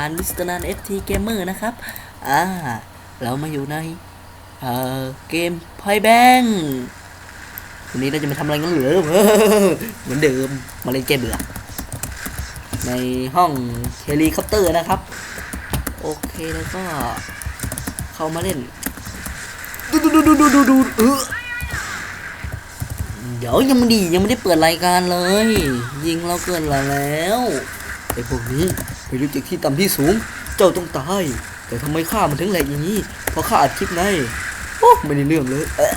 การมิสตอร์นันเอฟทีเกมเมอร์นะครับ อ่า เรามาอยู่ใน เอ่อ เกมพอยแบงวันนี้เราจะมาทำอะไรกันเหรือเหมือนเดิม มาเล่นเกมเบื่อ ในห้องเฮลิคอปเตอร์นะครับ โอเคแล้วก็ เข้ามาเล่น ดูดูดูดูดูดูเออเดี๋ยวยังไม่ดียังไม่ได้เปิดรายการเลย ยิงเราเกินละแล้วไอ้พวกนี้ ไปรู้จักที่ต่ำที่สูง เจ้าต้องตาย แต่ทำไมข้ามันถึงแหลกอย่างนี้ เพราะข้าอัดคลิปไงโอ้ไม่ได้เรื่องเลยเอะ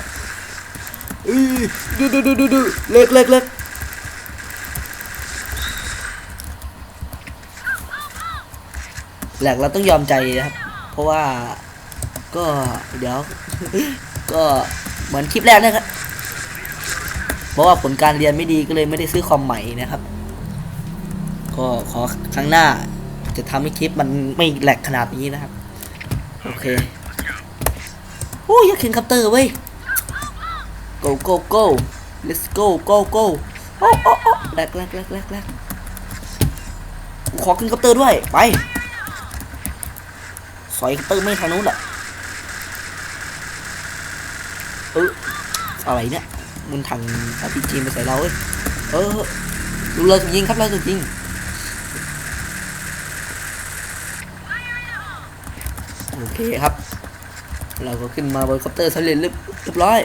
เอ้ยดูดูดูดูดูเล็กเล็กเล็กแหลกเราต้องยอมใจนะครับ เพราะว่าก็เดี๋ยว ก็เหมือนคลิปแรกนะครับเพราะว่าผลการเรียนไม่ดีก็เลยไม่ได้ซื้อคอมใหม่นะครับ ก็ขอครั้งหน้า จะทำให้คลิปมันไม่แหลกขนาดนี้นะครับ โอเค โอ้ยอยากขึ้นคัปเตอร์เว้ย go go go let's go go go โอ้โอ้โอ้แหลกแหลกแหลกแหลกแหลกขอขึ้นคัปเตอร์ด้วย ไป สอยคัปเตอร์ไม่ทางนู้นแหละเอออะไรเนี่ยมันถังอาพีจีมาใส่เราเว้ยเออดูเราถูกยิงครับเราถูกยิง โอ เคครับ เราก็ขึ้นมาบนคอปเตอร์สำเร็จเรียบร้อย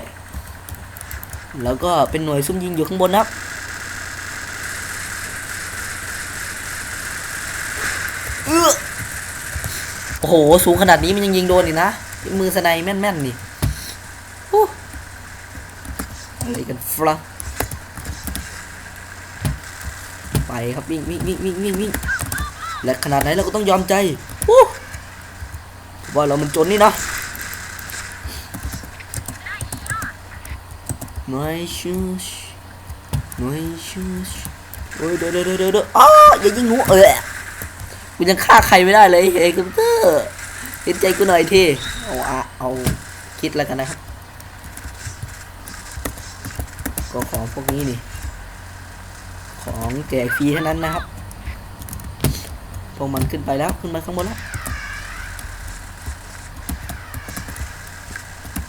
แล้วก็เป็นหน่วยซุ่มยิงอยู่ข้างบนนะครับเออโอ้โห สูงขนาดนี้มันยังยิงโดนอีกนะ มือสไนแม่นๆนี่ฮู้อะไรกันฟละไปครับวิ่งวิ่งวิ่งวิ่งวิ่งวิ่งและขนาดไหนเราก็ต้องยอมใจ ว่าเรามันจนนี่นะหน่ยชูชหน่ยชูชโอ้ยเดี๋ยวเดี๋ยวเดี๋ยวเดี๋อ้าอย่ายิงหนูเออกูยังฆ่าใครไม่ได้เลยเฮ้ยคอมพิวเตอร์เห็นใจกูหน่อยทีเอาอะเอาคิดแล้วกันนะครับก็ของพวกนี้นี่ ของแจกฟรีเท่านั้นนะครับพวกมันขึ้นไปแล้วขึ้นมาข้างบนแล้ว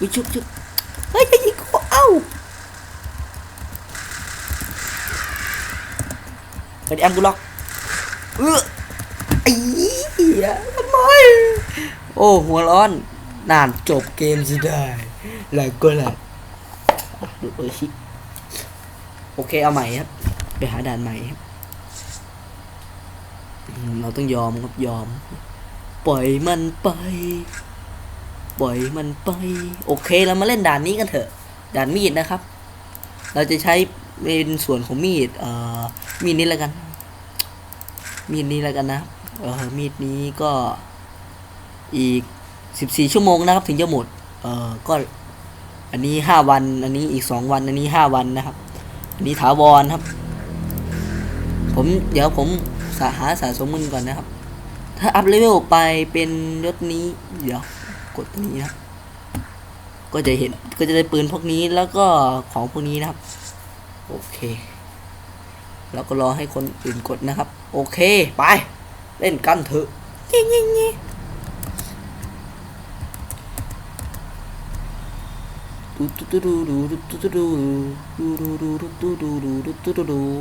วิชุบชุบเฮ้ยยิงกูเอ้าไปดิแอมกูล็อกเออไอ้เหี้ยทำไมโอ้หัวร้อนนานจบเกมสิได้แล้วก็แหละดูโอชิโอเคเอาใหม่ครับ ไปหาด่านใหม่ครับ เราต้องยอมครับยอม ปล่อยมันไป ปล่อยมันไป โอเคเรามาเล่นด่านนี้กันเถอะ ด่านมีดนะครับ เราจะใช้เป็นส่วนของมีด เอ่อ มีดนี้แล้วกัน มีดนี้แล้วกันนะเออมีดนี้ก็อีกสิบสี่ชั่วโมงนะครับ ถึงจะหมด เออก็อันนี้ห้าวัน อันนี้อีกสองวัน อันนี้ห้าวันนะครับ อันนี้ถาวรครับ ผมเดี๋ยวผมสาหาสะสมเงินก่อนนะครับ ถ้าอัพเลเวลไปเป็นยศนี้ เดี๋ยว ดตรงนี้นะก็จะเห็นก็จะได้ปืนพวกนี้แล้วก็ของพวกนี้นะครับ โอเค แล้วก็รอให้คนอื่นกดนะครับ โอเคไป เล่นกันเถอะยิงยิงยิง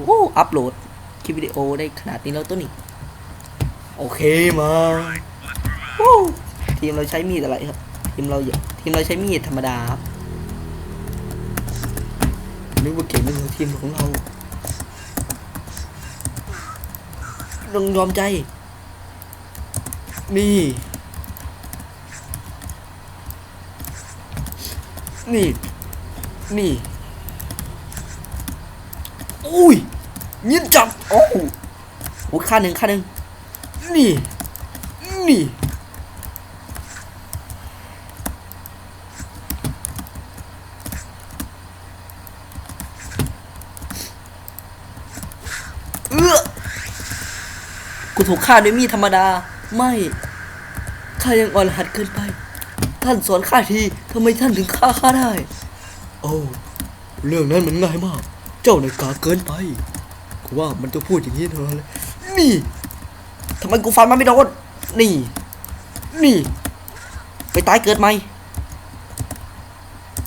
โอ้อัพโหลดคลิปวิดีโอได้ขนาดนี้แล้วตัวนี้ โอเคมาโอ้ ทีมเราใช้มีดอะไรครับ ทีมเราอย่าทีมเราใช้มีดธรรมดาครับนึกว่าเก่งนึกว่าทีมของเราต้องยอมใจ นี่ นี่ นี่ อุ้ยยินจับ โอ้โหโอ้ค่าหนึ่งค่าหนึ่งนี่ นี่ เอื้อ กูถูกฆ่าด้วยมีดธรรมดา ไม่ข้ายังอ่อนหัดเกินไป ท่านสอนข้าทีทำไมท่านถึงฆ่าข้าได้ โอ้เรื่องนั้นมันง่ายมาก เจ้าในกาเกินไปกูว่ามันจะพูดอย่างนี้เท่านั้นเลยนี่ทำไมกูฟันมันไม่โดนนี่ นี่ ไปตายเกิดใหม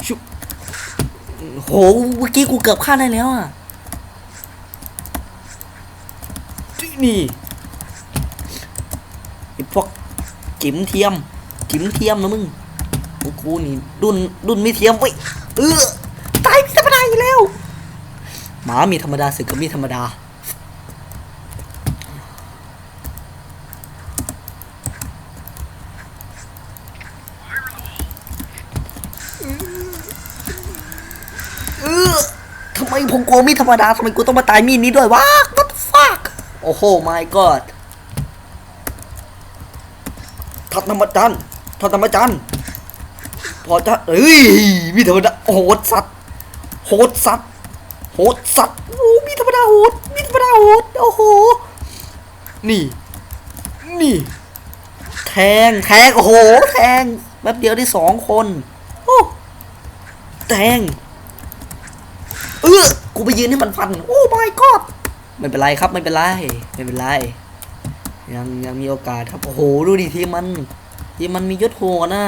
ชุบโหเมื่อกี้กูเกือบฆ่าได้แล้วอะนี่ไอ้พวก จิ๋มเทียม จิ๋มเทียมนะมึงพวกกูนี่รุ่นรุ่นไม่เทียมไปเออตายมีธรรมดาอีกแล้วหมามีธรรมดาสึกกับมีธรรมดาเออทำไมผมกลัวมีธรรมดาทำไมกูต้องมาตายมีนี้ด้วยวะ what the fuck โอ้โห my god ทัดธรรมจันทร์ทัดธรรมจันทร์พอจะเอ้ยมีธรรมดาโหดสัตว์โหดสัตว์โหดสัตว์โอ้มีธรรมดาโหดมีธรรมดาโหดโอ้โหนี่ นี่ แทงแทงโอ้โหแทงแป๊บเดียวได้สองคนโอ้แทงเออกูไปยืนให้มันฟัน โอ้ my god ไม่เป็นไรครับไม่เป็นไรไม่เป็นไร ยังยังมีโอกาสครับ โอ้โห ดูดิทีมมันทีมมันมียศโหกว่านะ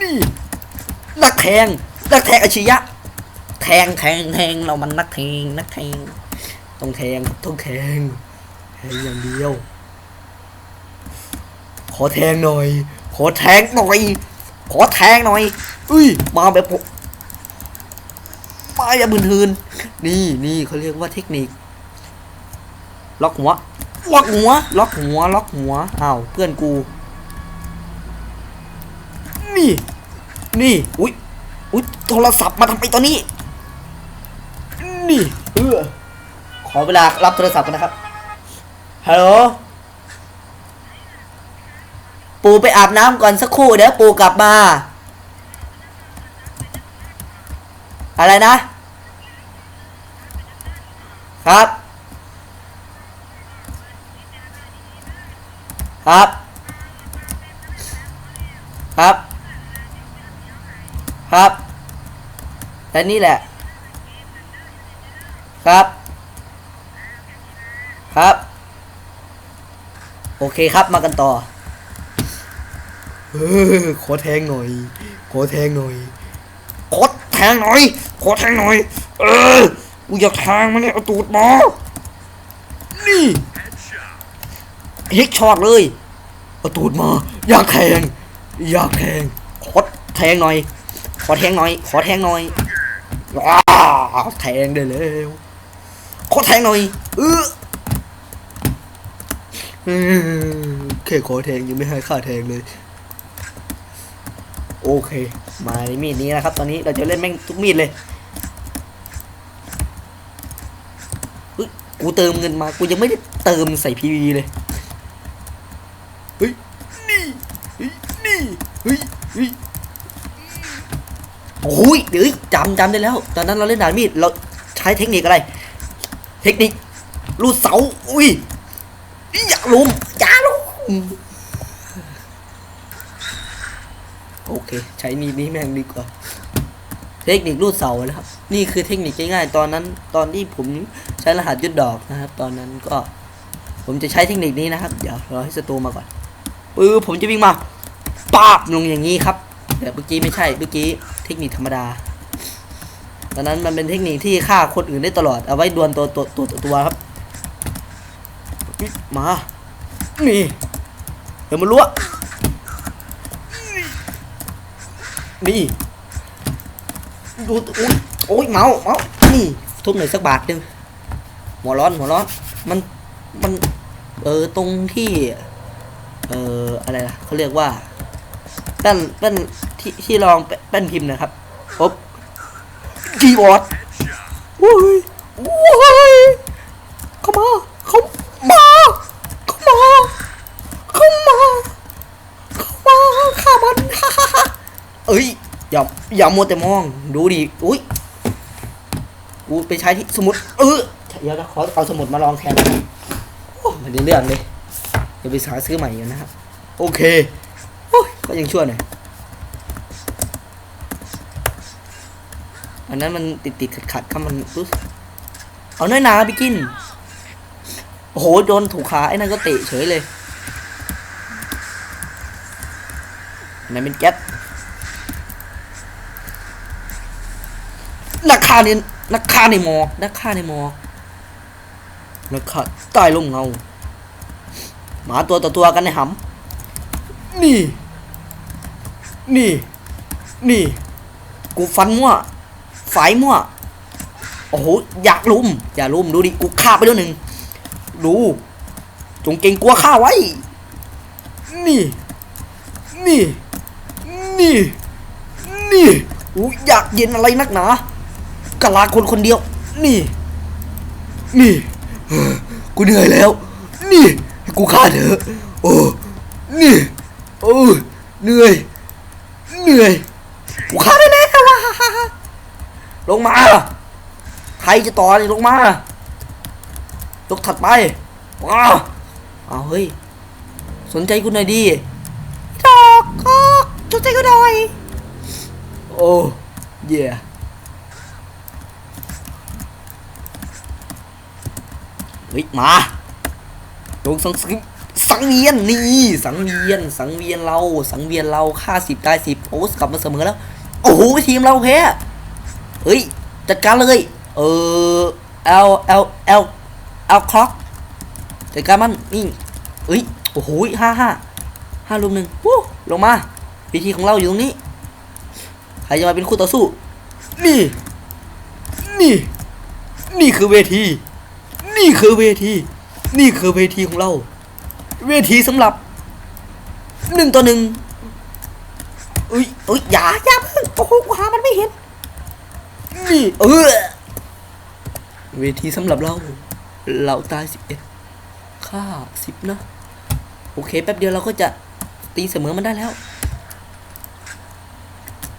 นี่นักแทงนักแทงอาชียะ แทงแทงแทงเรามันนักแทงนักแทงต้องแทงต้องแทงแทงอย่างเดียว ขอแทงหน่อย ขอแทงหน่อย ขอแทงหน่อย อุ้ย มาแบบมมาอย่าบืนทืน นี่นี่เขาเรียกว่าเทคนิค ล็อกหัวล็อกหัว ล็อกหัว ล็อกหัวอ้าวเพื่อนกู นี่ นี่ อุ้ยอุ้ยโทรศัพท์มาทำไมตอนนี้ นี่ เออ ขอเวลารับโทรศัพท์กันนะครับ ฮัลโหล ปูไปอาบน้ำก่อนสักครู่เดี๋ยวปูกลับมา อะไรนะ ครับ ครับ ครับ ครับ และนี่แหละ ครับ ครับ โอเคครับมากันต่อเออขอแทงหน่อยขอแทงหน่อยขอแทงหน่อยขอแทงหน่อย เออ กูอยากแทงมันเนี่ยเอาตูดมานี่ ฮกช็อตเลยเอาตูดมา อยากแทงอยากแทงขอแทงหน่อย ขอแทงหน่อย ขอแทงหน่อยว้าแทงได้แล้วขอแทงหน่อยเออเออแค่ขอแทงยังไม่ให้ค่าแทงเลย โอเค มาในมีดนี้นะครับ ตอนนี้เราจะเล่นแม่งทุกมีดเลยกูเติมเงินมา กูยังไม่ได้เติมใส่พีวีเลย เฮ้ย นี่ เฮ้ย นี่ เฮ้ยเฮ้ยโอ้ยเดี๋ยวจำจำได้แล้ว ตอนนั้นเราเล่นด่านมีดเราใช้เทคนิคอะไร เทคนิคลูดเสา อุ้ยอย่าลุมอย่าลุมโอเค ใช้มีดนี้แม่งดีกว่า เทคนิครูดเสานะครับ นี่คือเทคนิคง่ายๆ ตอนนั้น ตอนที่ผมใช้รหัสยุดดอกนะครับ ตอนนั้นก็ ผมจะใช้เทคนิคนี้นะครับ เดี๋ยวรอให้ศัตรูมาก่อนปื้อผมจะวิ่งมา ปาบลงอย่างนี้ครับแต่เมื่อกี้ไม่ใช่เมื่อกี้เทคนิคธรรมดาตอนนั้นมันเป็นเทคนิคที่ฆ่าคนอื่นได้ตลอดเอาไว้ดวลตัวตัวตัวตัวครับมานี่เดี๋ยวมันรู้วนี่ดูอุ้ยโอ้ยเมาเมานี่ทุบหน่อยสักบาทหนึงหัวร้อนหัวร้อนมันมันเออตรงที่ เอออะไรนะเขาเรียกว่า ป้นแป้นที่ที่รองแป้นแป้นพิมพ์นะครับปุ๊บจีบอร์ดโอ้ยโอ้ยเข้ามาเข้ามาเข้ามาเข้ามาเข้ามาฆ่ามันฮ่าฮ่าฮ่าเอ้ยอย่าอย่ามัวแต่มองดูดิอุ้ยกูไปใช้ที่สมุดเออเดี๋ยวนะขอเอาสมุดมาลองแทนนะครับโอ้ไม่ได้เรื่องเลยเดี๋ยวไปหาซื้อใหม่อยู่นะครับ โอเคโอ้ ยก็ยังชั่วหน่อยอันนั้นมันติดติดขัดขัดๆครับมันรู้สึกเอาน้อยนาไปกิน โอ้โหโดนถูกขาไอ้นั่นก็เตะเฉยเลยนั่นเป็นแก๊สนักฆ่าในนักฆ่าในมอ นักฆ่าในมอ นักฆ่าใต้ร่มเงา หมาตัวต่อตัวกันในหำนี่ นี่ นี่ กูฟันมั่วฝายมั่ว โอ้โห อยากลุม อย่าลุม ดูดิ กูฆ่าไปแล้วหนึ่งดูจงเก่งกลัวฆ่าไว้ นี่ นี่ นี่ นี่อู้อยากเย็นอะไรนักหนากะลาคนคนเดียว นี่ นี่ กูเหนื่อยแล้ว นี่ กูฆ่าเถอะโอ้ นี่ โอ้ เหนื่อย เหนื่อยกูฆ่าได้แล้วว่ะลงมาใครจะต่อนี่ลงมาลกถัดไปว้าเอาเฮ้ย สนใจกูหน่อยดิดอกก็สนใจกูหน่อย โอ้เย่เฮ้ยมาลงสังส สังเวียนนี่สังเวียน สังเวียนเรา สังเวียนเราค่าสิบได้สิบโอ้กลับมาเสมอแล้ว โอ้โหทีมเราแพ้เฮ้ยจัดการเลยเออเอลเอลเอลเอลคล็อกจัดการมันนี่เอ้ยโอ้โหห้าห้าห้าลุมหนึ่งวู้ลงมาวิธีของเราอยู่ตรงนี้ใครจะมาเป็นคู่ต่อสู้ นี่ นี่ นี่คือเวที นี่คือเวที นี่คือเวทีของเรา เวทีสำหรับหนึ่งต่อหนึ่งเอ้ยเอ้ยอย่าอย่าเพิ่งโอ้โหหามันไม่เห็นนี่เออเวทีสำหรับเรา เราตายสิบเอ็ดค่าสิบนะ โอเคแป๊บเดียวเราก็จะตีเสมอมันได้แล้ว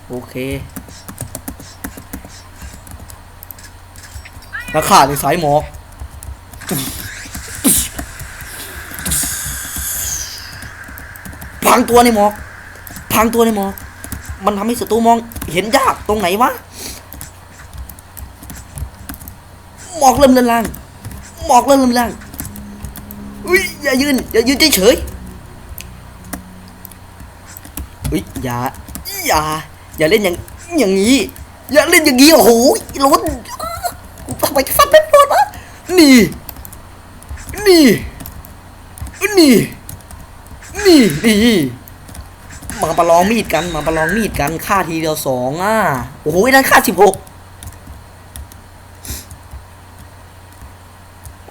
โอเคราคาในสายหมอก พังตัวในหมอก พังตัวในหมอก มันทำให้ศัตรูมองเห็นยากตรงไหนวะหมอกเริ่มเลือนลางหมอกเริ่มเลือนลางอุ้ยอย่ายืนอย่ายืนเฉยอุ้ยอย่าอย่าอย่าเล่นอย่างอย่างนี้อย่าเล่นอย่างนี้โอ้โหล้นทำไมฟันเป็นปวดวะนี่ นี่ นี่ นี่นี่มาประลองมีดกันมาประลองมีดกันฆ่าทีเดียวสองอะโอ้โหนั่นฆ่าสิบหก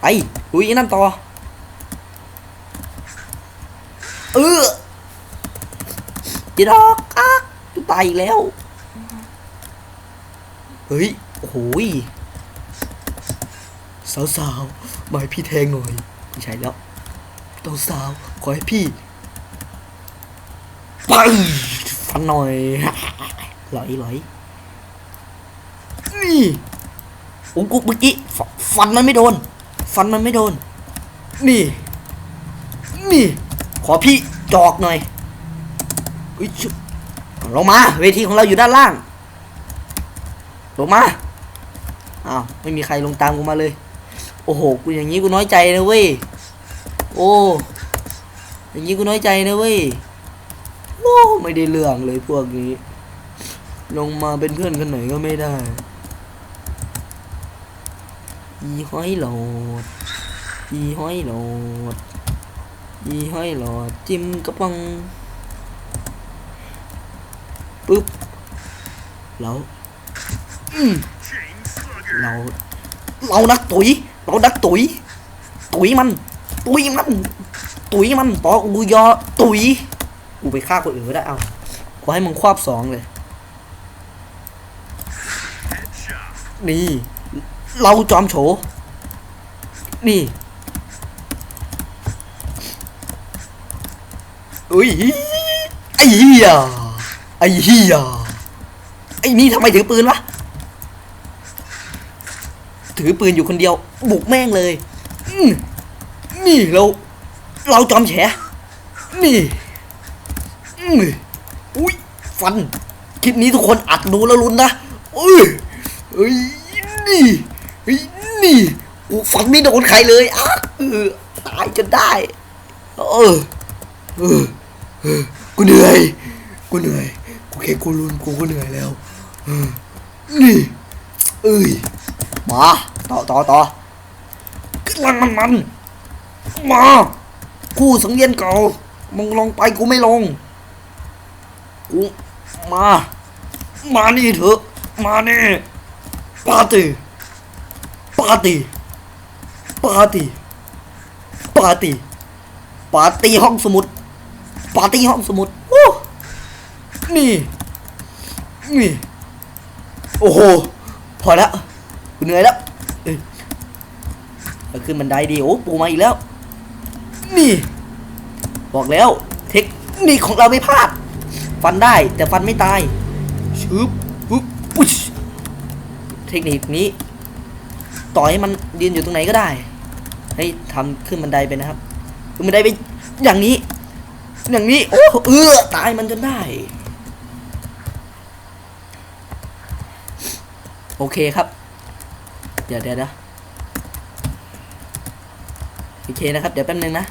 ไปลุยไอ้นั่นต่อเออจีดอกอะกูตายอีกแล้วเฮ้ยโอ้โหยสาวๆมาให้พี่แทงหน่อยไม่ใช่แล้วต้องสาวขอให้พี่ ไปฟันหน่อยหลอยหลอยนี่โอ้กูเมื่อกี้ฟันมันไม่โดน ฟันมันไม่โดน นี่ นี่ ขอพี่จอกหน่อยอุ้ยชุลงมา เวทีของเราอยู่ด้านล่าง ลงมา อ้าว ไม่มีใครลงตามกูมาเลย โอ้โห กูอย่างนี้กูน้อยใจนะเว้ย โอ้ อย่างนี้กูน้อยใจนะเว้ย อ้ ไม่ได้เรื่องเลยพวกนี้ ลงมาเป็นเพื่อนกันหน่อยก็ไม่ได้อีห้อยโหลดอีห้อยโหลดอีห้อยโหลดจิ้มกระป๋องปึ๊บแล้วเรา เรานักตุ๋ยเรานักตุ๋ยตุ๋ยมันตุ๋ยมันตุ๋ยมันปอกกูยอตุ๋ย กูไปฆ่าคนอื่นก็ได้เอาขอให้มึงควบสองเลย นี่ เราจอมโฉนี่อุ้ยไอ้เหี้ยไอ้เหี้ยไอ้นี่ทำไมถือปืนวะถือปืนอยู่คนเดียว บุกแม่งเลย นี่เราเราจอมแฉนี่ อุ้ยฟัน คลิปนี้ทุกคนอัดดูแล้วลุ้นนะอุ้ยเอ้ยนี่เฮ้ยนี่กูฟันไม่โดนใครเลยอะตายจนได้ เออเออเออกูเหนื่อย กูเหนื่อยกูแค่กูรุนกูก็เหนื่อยแล้วออนี่เอ้ยมาต่อต่อต่อขึ้นมันมันมันมา คู่สังเวียนเก่ามึงลงไปกูไม่ลง กูมา มานี่เถอะมานี่ปาร์ตี้ปาร์ตี้ปาร์ตี้ปาร์ตี้ปาร์ตี้ห้องสมุดปาร์ตี้ห้องสมุดโอ้นี่นี่โอ้โหพอแล้วกูเหนื่อยแล้วเออาขึ้นบันไดดีโอ้ปูมาอีกแล้ว นี่ บอกแล้ว เทคนิคของเราไม่พลาด ฟันได้แต่ฟันไม่ตายชึบปุ๊บปุ๊ชเทคนิคนี้ ต่อให้มันยืนอยู่ตรงไหนก็ได้ให้ทำขึ้นบันไดไปนะครับขึ้นบันไดไปอย่างนี้ อย่างนี้โอ้เออตายมันจนได้ โอเคครับ เดี๋ยวเดี๋ยวนะโอเคนะครับ เดี๋ยวแป๊บนึงนะ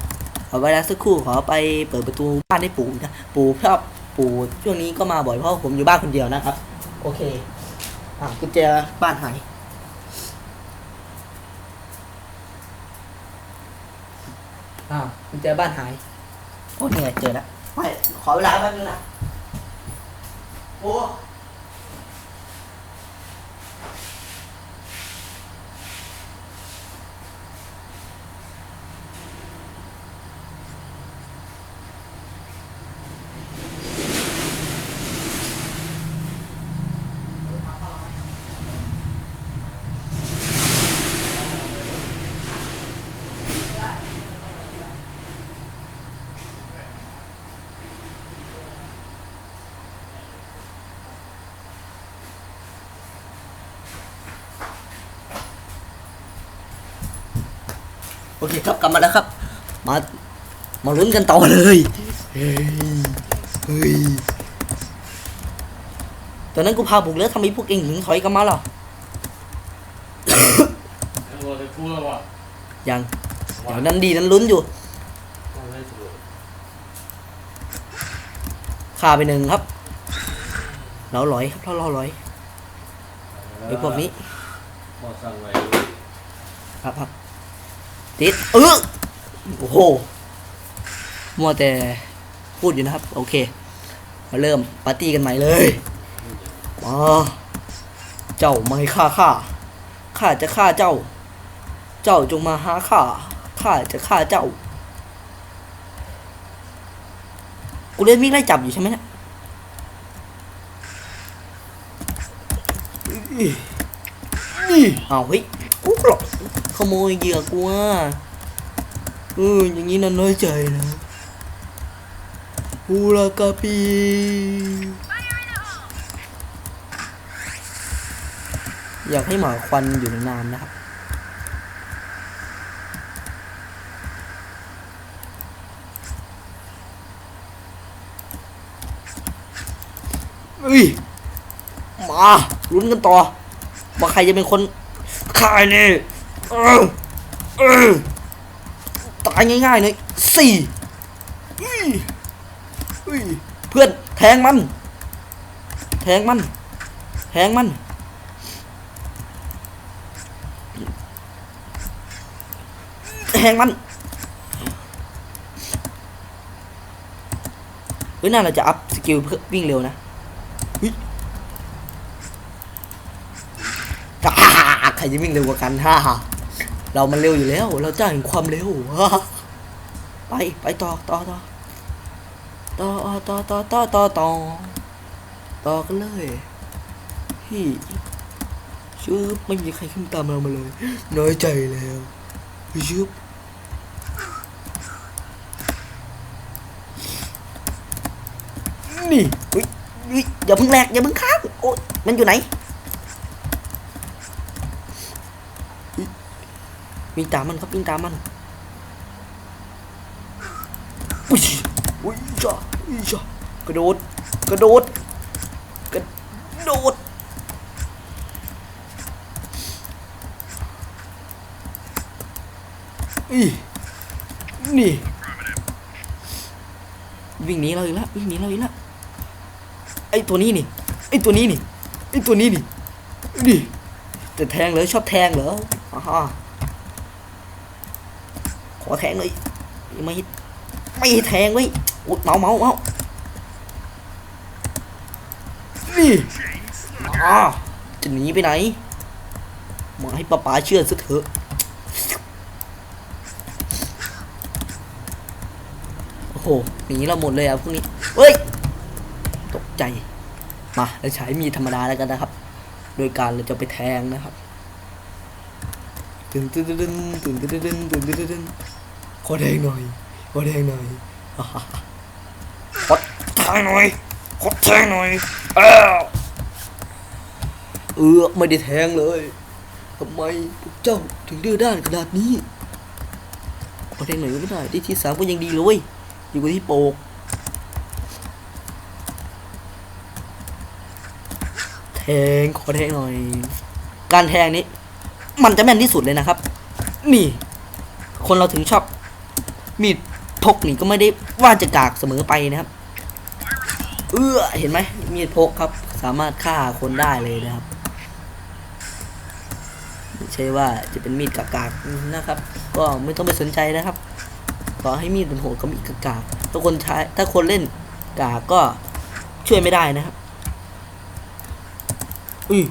ขอเวลาสักครู่ขอไปเปิดประตูบ้านให้ปู่นะ ปู่ชอบ ปู่ช่วงนี้ก็มาบ่อยเพราะผมอยู่บ้านคนเดียวนะครับ โอเค อะกุญแจบ้านหายอ่ากุญแจบ้านหายโอ้ยไงเจอแล้วไม่ขอเวลาแป๊บนึงนะโอ้ โอเคครับกลับมาแล้วครับ มามาลุ้นกันต่อเลยเฮ้ยเฮ้ยตอนนั้นกูพาบุกแล้วทำไมพวกเองถึงถอยกลับมาล่ะตัวจะอยังเดี๋ยวนั้นดีนั้นลุ้นอยู่ฆ่าไปหนึ่งครับเราลอยครับเราเราลอยไอ้พวกนี้ครับครับ ติดเออโอ้โหมัวแต่พูดอยู่นะครับ โอเค มาเริ่มปาร์ตี้กันใหม่เลยมาเจ้าไม่ฆ่าข้าข้าจะฆ่าเจ้า เจ้าจงมาหาข้าข้าจะฆ่าเจ้า กูเล่นวิ่งไล่จับอยู่ใช่ไหมเนี่ยนี่เอาเฮ้ยกูหลอก ขโมยเหยื่อกูอะเอออย่างนี้น่าน้อยใจนะฮูรากาปีอยากให้หมาควันอยู่นานๆนะครับเอ้ยมาลุ้นกันต่อว่าใครจะเป็นคนฆ่าไอ้นี่เออเออ ตายง่ายๆเลยสี่เพื่อนแทงมัน แทงมัน แทงมัน แทงมันเฮ้ยน่าเราจะอัพสกิลเพื่อวิ่งเร็วนะเฮ้ยอ่าใครจะวิ่งเร็วกว่ากันฮ่าฮ่า เรามันเร็วอยู่แล้ว เราจ้างความเร็ว ไปไปต่อต่อต่อต่อต่อต่อต่อต่อต่อต่อกันเลยพี่ชืบไม่มีใครขึ้นตามเรามาเลย น้อยใจแล้วชืบนี่เฮ้ยเฮ้ยอย่าเพิ่งแหลกอย่าเพิ่งค้างโอ้ยมันอยู่ไหนเฮ้ย วิ่งตามมันครับวิ่งตามมันอุ้ยอุ้ยจ้าอุ้ยจ้ากระโดดกระโดดกระโดดออีนี่วิ่งหนีเราอีกแล้ววิ่งหนีเราอีกแล้วไอ้ตัวนี้นี่ไอ้ตัวนี้นี่ไอ้ตัวนี้นี่นี่จะแทงเหรอชอบแทงเหรออ่าฮะ ขอแทงเลยไม่ไม่แทงเว้ยโอ๊ยเมาเมาเมานี่อ่าจะหนีไปไหนมาให้ป้าป๋าเชื่อซะเถอะโอ้โหหนีเราหมดเลยอะพวกนี้เฮ้ยตกใจมาเราใช้มีดธรรมดาแล้วกันนะครับ โดยการเราจะไปแทงนะครับตึงตึงตึงตึงตึงตึงตึงตึงตึงตึงตึง ขอแทงหน่อย ขอแทงหน่อยอ่าฮ่าฮ่าขอแทงหน่อยขอแทงหน่อยเออเออไม่ได้แทงเลยทำไมพวกเจ้าถึงดื้อด้านขนาดนี้ขอแทงหน่อยก็ไม่ได้ที่ที่สามก็ยังดีเลยเว้ยอยู่กับที่โปกแทงขอแทงหน่อย การแทงนี้ มันจะแม่นที่สุดเลยนะครับ นี่ คนเราถึงชอบ มีดพกนี่ก็ไม่ได้ว่าจะกากเสมอไปนะครับ เอื้อเห็นไหมมีดพกครับ สามารถฆ่าคนได้เลยนะครับไม่ใช่ว่าจะเป็นมีดกากๆนะครับ ก็ไม่ต้องไปสนใจนะครับต่อให้มีดเป็นโหดก็มีดกากๆถ้าคนใช้ถ้าคนเล่นกากก็ช่วยไม่ได้นะครับอุ้ย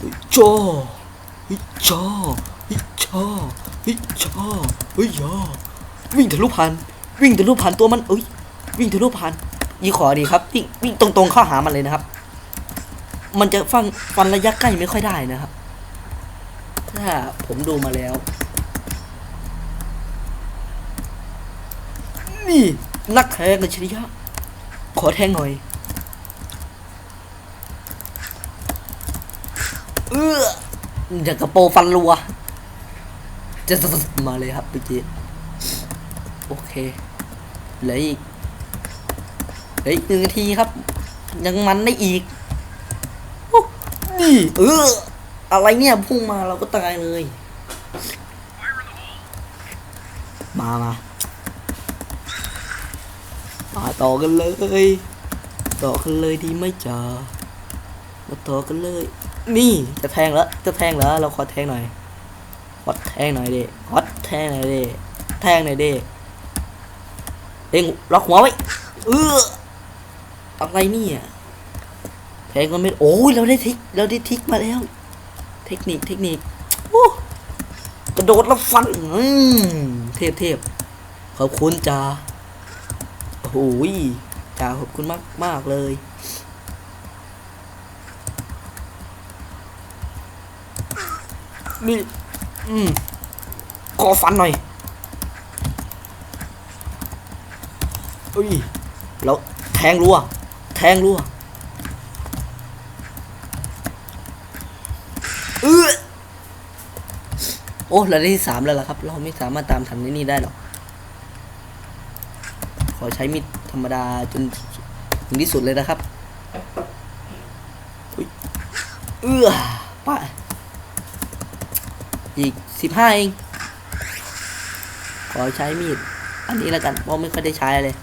อุ้ยจ้อเฮ้ยจ้อเฮ้ยจ้ เฮ้ยจ้อเฮ้ยยอวิ่งทะลุผ่านวิ่งทะลุผ่านตัวมันเอ้ยวิ่งทะลุผ่านยี่ขอดีครับวิ่งวิ่งตรงๆเข้าหามันเลยนะครับ มันจะฟันฟันระยะใกล้ไม่ค่อยได้นะครับ ถ้าผมดูมาแล้ว นี่ นักแทงอัจฉริยะขอแทงหน่อยเอออยากกระโปรงฟันรัว จะมาเลยครับเมื่อกี้โอเคเหลืออีกเหลืออีกหนึ่งนาทีครับ ยังมันได้อีกโอ้นี่เอออะไรเนี่ยพุ่งมาเราก็ตายเลย มามามาต่อกันเลย ต่อกันเลยดีไหมจ๊ะมาต่อกันเลย นี่จะแทงแล้วจะแทงแล้วเราขอแทงหน่อย ขอแทงหน่อยดิขอแทงหน่อยดิแทงหน่อยดิเองล็อกหัวไว้เอออะไรเนี่ยแทงก็ไม่โอ้ยเราได้ทิกเราได้ทิกมาแล้ว เทคนิคเทคนิคโอ้กระโดดแล้วฟันอืมเทพเทพขอบคุณจ้าโอ้โหยจ่าขอบคุณมากมากเลยนี่ อืมขอฟันหน่อยเอ้ยแล้วแทงรัวแทงรัวเออโอ้เราได้ที่สามแล้วล่ะครับ เราไม่สามารถตามทันนี่ได้หรอกขอใช้มีดธรรมดาจนถึงที่สุดเลยนะครับ อุ๊ยเอื้อไป้า อีกสิบห้าเอง ขอใช้มีด อันนี้แล้วกันเพราะไม่ค่อยได้ใช้เลย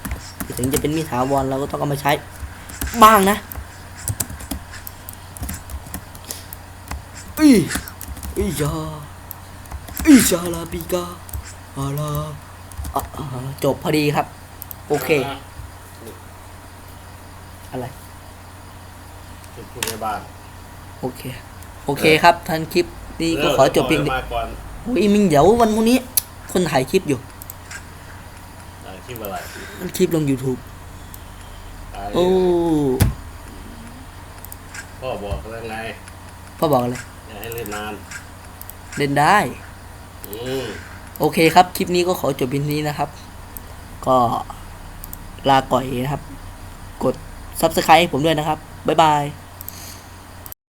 ถึงจะเป็นมีดถาวรเราก็ต้องเอามาใช้บ้างนะอีอียาอีจาลาปิกาอาลาอะอะจบพอดีครับ โอเค อะไรเป็นผู้ในบ้าน โอเค โอเคครับท่านคลิป นี้ก็ขอจบเพียงเดีเดียวมาก่อนโอ้ยมิงเดี๋ยววันพรุ่งนี้ คนถ่ายคลิปอยู่อ่าคิดว่าอะไรมันคลิปลง YouTube ตายโอ้พ่อบอกแล้วไงพ่อบอกเลยอย่าให้เล่นนาน เล่นได้อืมโอเคครับ คลิปนี้ก็ขอจบเพียงนี้นะครับ ก็ลาก่อยนะครับ กด Subscribe ให้ผมด้วยนะครับ บ๊ายบาย